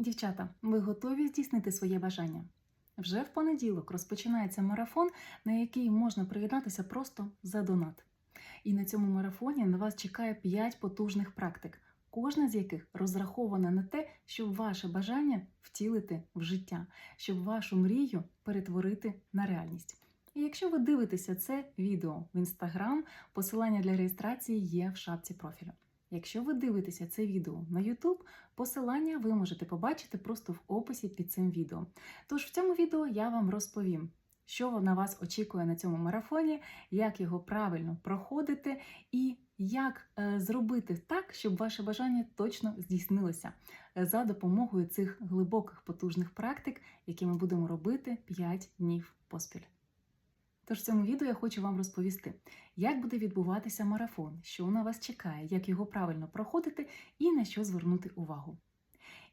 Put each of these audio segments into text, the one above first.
Дівчата, ви готові здійснити своє бажання? Вже в понеділок розпочинається марафон, на який можна приєднатися просто за донат. І на цьому марафоні на вас чекає 5 потужних практик, кожна з яких розрахована на те, щоб ваше бажання втілити в життя, щоб вашу мрію перетворити на реальність. І якщо ви дивитеся це відео в інстаграм, посилання для реєстрації є в шапці профілю. Якщо ви дивитеся це відео на YouTube, посилання ви можете побачити просто в описі під цим відео. Тож в цьому відео я вам розповім, що на вас очікує на цьому марафоні, як його правильно проходити і як е, зробити так, щоб ваше бажання точно здійснилося е, за допомогою цих глибоких потужних практик, які ми будемо робити 5 днів поспіль. Тож в цьому відео я хочу вам розповісти, як буде відбуватися марафон, що на вас чекає, як його правильно проходити і на що звернути увагу.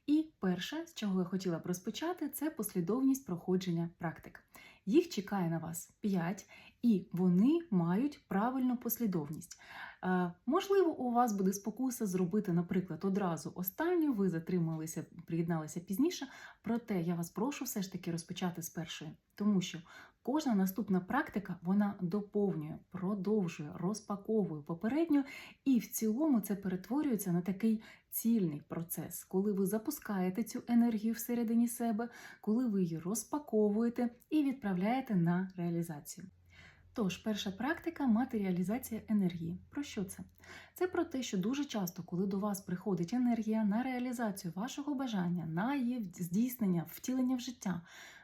І перше, з чого я хотіла б розпочати, це послідовність проходження практик. Їх чекає на вас 5, і вони мають правильну послідовність. Е, можливо, у вас буде спокуса зробити, наприклад, одразу останню, ви затрималися, приєдналися пізніше. Проте я вас прошу все ж таки розпочати з першої, тому що кожна наступна практика вона доповнює, продовжує, розпаковує попередню, і в цілому це перетворюється на такий цільний процес, коли ви запускаєте цю енергію всередині себе, коли ви її розпаковуєте і відправляєте на реалізацію. Тож, перша практика матеріалізація енергії. Про що це? Це про те, що дуже часто, коли до вас приходить енергія на реалізацію вашого бажання, на її здійснення, втілення в життя,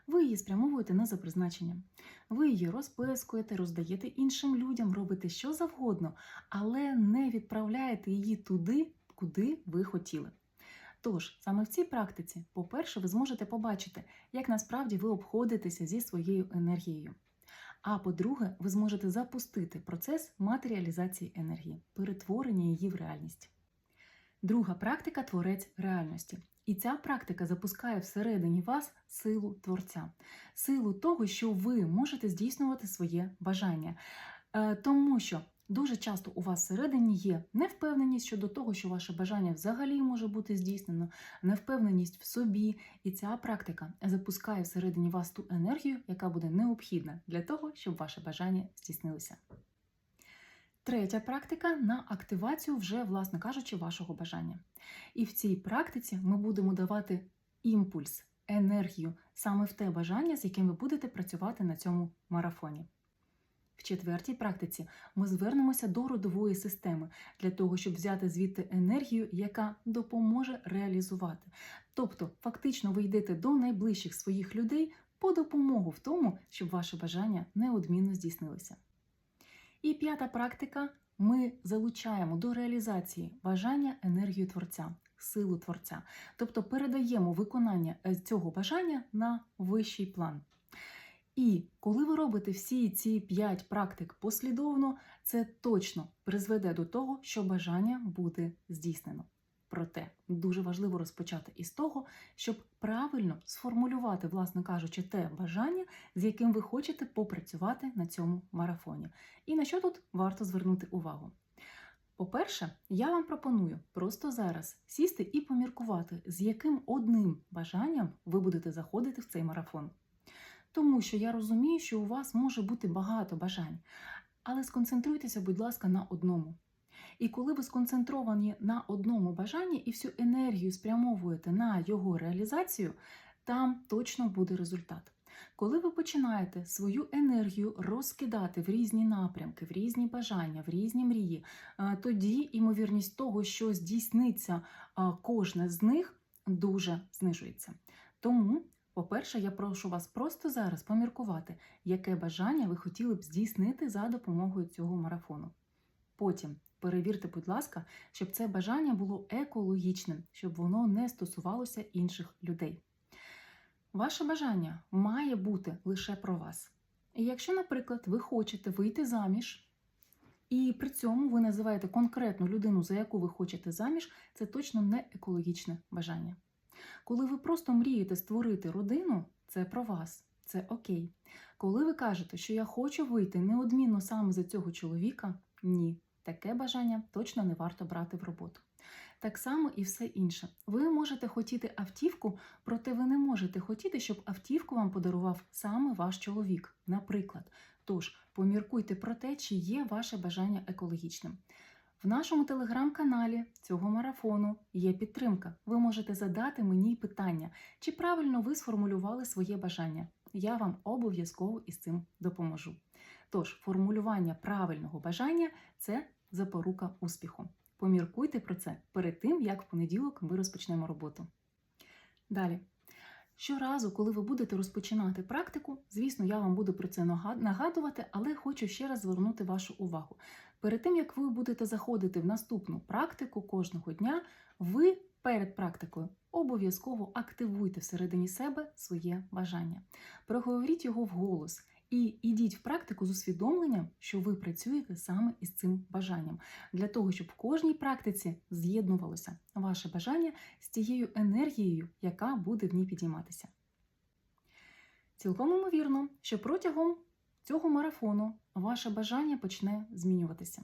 ви її спрямовуєте на за призначенням. Ви її розпискуєте, роздаєте іншим людям, робите що завгодно, але не відправляєте її туди, куди ви хотіли. Тож, саме в цій практиці, по-перше, ви зможете побачити, як насправді ви обходитеся зі своєю енергією. А по-друге, ви зможете запустити процес матеріалізації енергії, перетворення її в реальність. Друга практика творець реальності. І ця практика запускає всередині вас силу творця, силу того, що ви можете здійснювати своє бажання. Е, Тому що дуже часто у вас всередині є невпевненість щодо того, що ваше бажання взагалі може бути здійснено, невпевненість в собі. І ця практика запускає всередині вас ту енергію, яка буде необхідна для того, щоб ваше бажання здійснилося. Третя практика на активацію вже, власне кажучи, вашого бажання. І в цій практиці ми будемо давати імпульс, енергію саме в те бажання, з яким ви будете працювати на цьому марафоні. В четвертій практиці ми звернемося до родової системи для того, щоб взяти звідти енергію, яка допоможе реалізувати. Тобто, фактично, ви йдете до найближчих своїх людей по допомогу в тому, щоб ваше бажання неодмінно здійснилося. І п'ята практика: ми залучаємо до реалізації бажання енергію творця, силу творця, тобто передаємо виконання е, цього бажання на вищий план. І коли ви робите всі ці п'ять практик послідовно, це точно призведе до того, що бажання буде здійснено. Проте дуже важливо розпочати із того, щоб правильно сформулювати, власне кажучи, те бажання, з яким ви хочете попрацювати на цьому марафоні. І на що тут варто звернути увагу? По-перше, я вам пропоную просто зараз сісти і поміркувати, з яким одним бажанням ви будете заходити в цей марафон. Тому що я розумію, що у вас може бути багато бажань, але сконцентруйтеся, будь ласка, на одному. І коли ви сконцентровані на одному бажанні і всю енергію спрямовуєте на його реалізацію, там точно буде результат. Коли ви починаєте свою енергію розкидати в різні напрямки, в різні бажання, в різні мрії, тоді ймовірність того, що здійсниться кожне з них, дуже знижується. Тому, по-перше, я прошу вас просто зараз поміркувати, яке бажання ви хотіли б здійснити за допомогою цього марафону. Потім перевірте, будь ласка, щоб це бажання було екологічним, щоб воно не стосувалося інших людей. Ваше бажання має бути лише про вас. І якщо, наприклад, ви хочете вийти заміж, і при цьому ви називаєте конкретну людину, за яку ви хочете заміж, це точно не екологічне бажання. Коли ви просто мрієте створити родину, це про вас, це окей. Коли ви кажете, що я хочу вийти неодмінно саме за цього чоловіка, ні, таке бажання точно не варто брати в роботу. Так само і все інше. Ви можете хотіти автівку, проте ви не можете хотіти, щоб автівку вам подарував саме ваш чоловік, наприклад. Тож поміркуйте про те, чи є ваше бажання екологічним. В нашому телеграм-каналі цього марафону є підтримка. Ви можете задати мені питання, чи правильно ви сформулювали своє бажання. Я вам обов'язково із цим допоможу. Тож, формулювання правильного бажання це запорука успіху. Поміркуйте про це перед тим, як в понеділок ми розпочнемо роботу. Далі. Щоразу, коли ви будете розпочинати практику, звісно, я вам буду про це нагадувати, але хочу ще раз звернути вашу увагу. Перед тим, як ви будете заходити в наступну практику кожного дня, ви перед практикою обов'язково активуйте всередині себе своє бажання. Проговоріть його вголос. І ідіть в практику з усвідомленням, що ви працюєте саме із цим бажанням, для того, щоб в кожній практиці з'єднувалося ваше бажання з тією енергією, яка буде в ній підійматися. Цілком ймовірно, що протягом цього марафону ваше бажання почне змінюватися.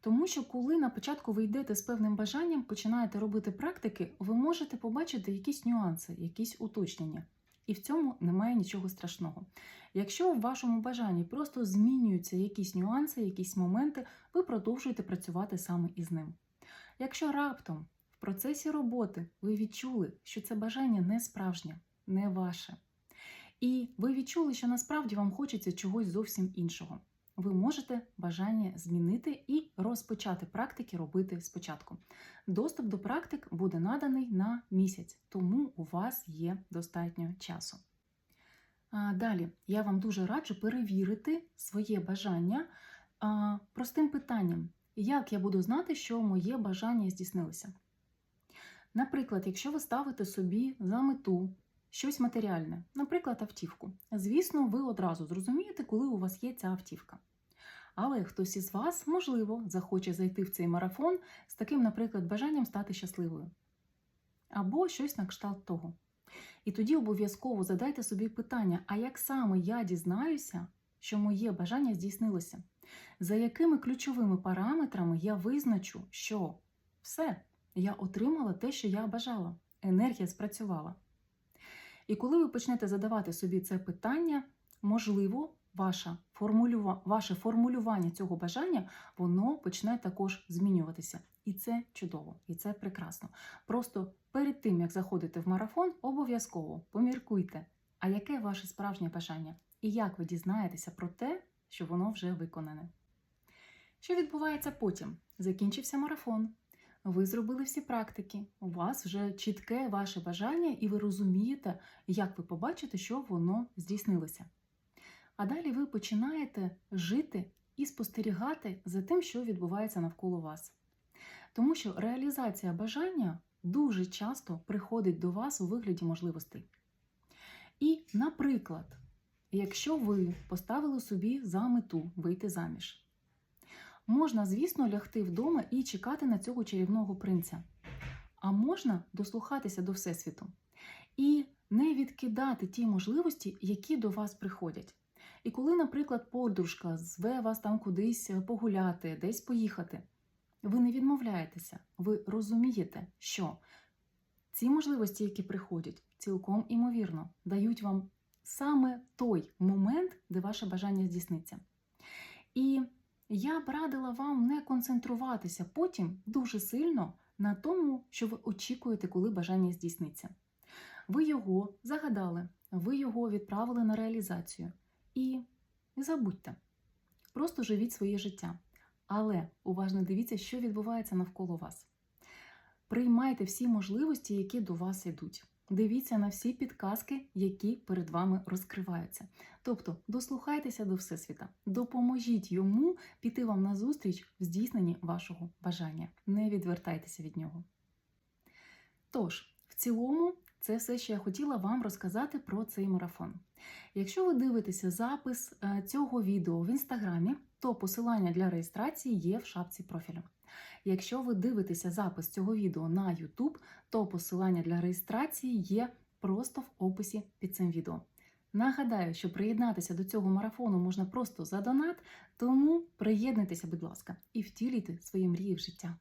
Тому що, коли на початку ви йдете з певним бажанням, починаєте робити практики, ви можете побачити якісь нюанси, якісь уточнення. І в цьому немає нічого страшного. Якщо в вашому бажанні просто змінюються якісь нюанси, якісь моменти, ви продовжуєте працювати саме із ним. Якщо раптом в процесі роботи ви відчули, що це бажання не справжнє, не ваше, і ви відчули, що насправді вам хочеться чогось зовсім іншого, ви можете бажання змінити і розпочати практики робити спочатку. Доступ до практик буде наданий на місяць, тому у вас є достатньо часу. Далі я вам дуже раджу перевірити своє бажання простим питанням, як я буду знати, що моє бажання здійснилося. Наприклад, якщо ви ставите собі за мету щось матеріальне, наприклад, автівку, звісно, ви одразу зрозумієте, коли у вас є ця автівка. Але хтось із вас, можливо, захоче зайти в цей марафон з таким, наприклад, бажанням стати щасливою. Або щось на кшталт того. І тоді обов'язково задайте собі питання: а як саме я дізнаюся, що моє бажання здійснилося? За якими ключовими параметрами я визначу, що все, я отримала те, що я бажала, енергія спрацювала. І коли ви почнете задавати собі це питання, можливо, ваше формулювання, ваше формулювання цього бажання воно почне також змінюватися. І це чудово, і це прекрасно. Просто перед тим, як заходите в марафон, обов'язково поміркуйте, а яке ваше справжнє бажання, і як ви дізнаєтеся про те, що воно вже виконане. Що відбувається потім? Закінчився марафон. Ви зробили всі практики, у вас вже чітке ваше бажання, і ви розумієте, як ви побачите, що воно здійснилося. А далі ви починаєте жити і спостерігати за тим, що відбувається навколо вас. Тому що реалізація бажання дуже часто приходить до вас у вигляді можливостей. І, наприклад, якщо ви поставили собі за мету вийти заміж, можна, звісно, лягти вдома і чекати на цього чарівного принця. А можна дослухатися до Всесвіту і не відкидати ті можливості, які до вас приходять. І коли, наприклад, подружка зве вас там кудись погуляти, десь поїхати, ви не відмовляєтеся, ви розумієте, що ці можливості, які приходять, цілком імовірно, дають вам саме той момент, де ваше бажання здійсниться. І я б радила вам не концентруватися потім дуже сильно на тому, що ви очікуєте, коли бажання здійсниться. Ви його загадали, ви його відправили на реалізацію. І не забудьте, просто живіть своє життя. Але уважно дивіться, що відбувається навколо вас. Приймайте всі можливості, які до вас йдуть. Дивіться на всі підказки, які перед вами розкриваються. Тобто дослухайтеся до Всесвіта, допоможіть йому піти вам на зустріч в здійсненні вашого бажання. Не відвертайтеся від нього. Тож, в цілому, це все, що я хотіла вам розказати про цей марафон. Якщо ви дивитеся запис е, цього відео в інстаграмі, то посилання для реєстрації є в шапці профілю. Якщо ви дивитеся запис цього відео на YouTube, то посилання для реєстрації є просто в описі під цим відео. Нагадаю, що приєднатися до цього марафону можна просто за донат, тому приєднуйтеся, будь ласка, і втілюйте свої мрії в життя.